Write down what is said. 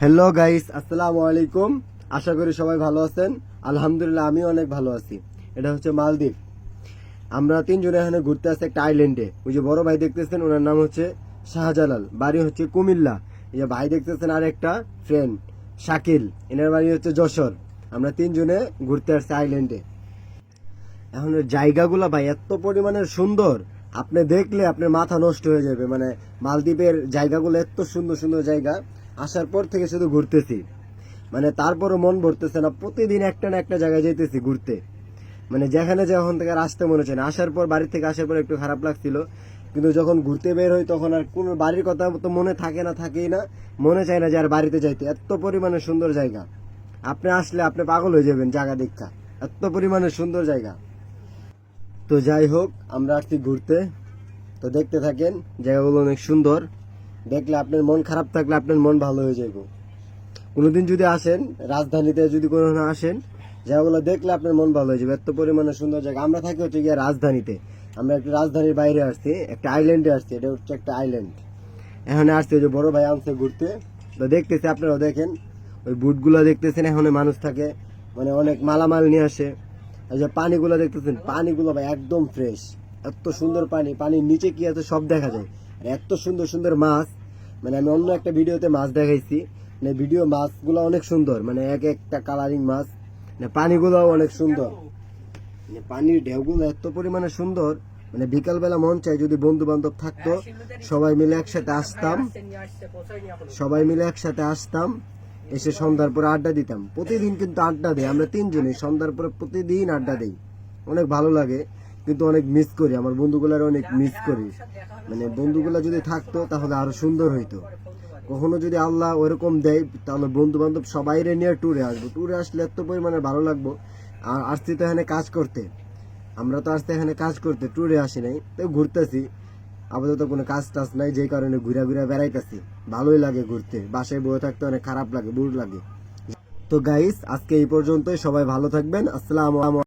Hello guys আসসালামু আলাইকুম আশা করি সবাই ভালো আছেন। আলহামদুলিল্লাহ আমি অনেক ভালো আছি। এটা হচ্ছে মালদ্বীপ। আমরা তিনজনে এখানে ঘুরতে আসছি একটা আইল্যান্ডে ওই যে বড় ভাই দেখতেছেন, ওনার নাম হচ্ছে শাহজালাল। বাড়ি হচ্ছে কুমিল্লা। এই যে ভাই দেখতেছেন আর একটা ফ্রেন্ড শাকিল। এনার বাড়ি হচ্ছে যশোর। আমরা তিনজনে ঘুরতে আসছি আইল্যান্ডে এখন জায়গাগুলো ভাই এত পরিমাণে সুন্দর। আপনি দেখলে আপনার মাথা নষ্ট হয়ে যাবে। মানে মালদ্বীপের জায়গাগুলো এত সুন্দর সুন্দর জায়গা। আসার পর থেকে শুধু ঘুরতেছি। মানে তারপরও মন ভরতেছে না, প্রতিদিন একটা না একটা জায়গায় যেতেছি ঘুরতে। মানে যেখানে যখন থেকে আর আসতে মনে হচ্ছে না। আসার পর বাড়ি থেকে আসার পর একটু খারাপ লাগছিল। কিন্তু যখন ঘুরতে বের হই তখন আর কোনো বাড়ির কথা তো মনে থাকে না, থাকেই না। মনে চায় না যে আর বাড়িতে যাইতে। এত পরিমাণে সুন্দর জায়গা। আপনি আসলে আপনি পাগল হয়ে যাবেন জায়গা দেখা এত পরিমাণে সুন্দর জায়গা। তো যাই হোক, আমরা আসছি ঘুরতে। তো দেখতে থাকেন, জায়গাগুলো অনেক সুন্দর। দেখলে আপনার মন খারাপ থাকলে আপনার মন ভালো হয়ে যাবে কোনোদিন যদি আসেন, রাজধানীতে যদি কোনো আসেন, জায়গাগুলো দেখলে আপনার মন ভালো হয়ে যাবে। এত পরিমাণে সুন্দর জায়গা। আমরা থাকি হচ্ছে গিয়ে রাজধানীতে। আমরা একটা রাজধানীর বাইরে আসছি, একটা আইল্যান্ডে আসছি। এটা হচ্ছে একটা আইল্যান্ড এখানে আসছে যে বড় ভাই আনছে ঘুরতে। তো দেখতেছি, আপনারাও দেখেন। ওই বুটগুলো দেখতেছেন, এখানে মানুষ থাকে। মানে অনেক মালামাল নিয়ে আসে। এই যে পানিগুলো দেখতেছেন, পানিগুলো ভাই একদম ফ্রেশ এত সুন্দর পানি, পানির নিচে কি আছে সব দেখা যায়। আর এত সুন্দর সুন্দর মাছ মানে আমি অন্য একটা ভিডিওতে মাছ দেখাইছি। মানে ভিডিও মাছগুলো অনেক সুন্দর মানে এক একটা কালারিং মাছ মানে পানিগুলো অনেক সুন্দর। মানে পানির ঢেউগুলো এত পরিমাণে সুন্দর মানে বিকালবেলা মন চাই যদি বন্ধু বান্ধব থাকতো, সবাই মিলে একসাথে আসতাম। সবাই মিলে একসাথে আসতাম, এসে সন্ধ্যার পরে আড্ডা দিতাম। প্রতিদিন কিন্তু আড্ডা দেয়, আমরা তিনজনে সন্ধ্যার পরে প্রতিদিন আড্ডা দেই। অনেক ভালো লাগে। কিন্তু অনেক মিস করি আমার বন্ধুগুলার অনেক মিস করি। মানে বন্ধুগুলা যদি থাকতো তাহলে আরও সুন্দর হইতো। কখনো যদি আল্লাহ ওরকম দেয় তাহলে বন্ধু বান্ধব সবাই নিয়ে ট্যুরে আসব। ট্যুরে আসলে এত পরিমাণে ভালো লাগবো। আর আসছি তো এখানে কাজ করতে। আমরা তো আসতে এখানে কাজ করতে ট্যুরে আসি নাই তো ঘুরতেছি। আপাতত কোনো কাজ টাজ নাই যেই কারণে ঘুরা ঘুরা বেড়াইতেছি। ভালোই লাগে ঘুরতে। বাসায় বসে থাকতে অনেক খারাপ লাগে বুড় লাগে। তো গাইস আজকে এই পর্যন্তই। সবাই ভালো থাকবেন। আসসালামু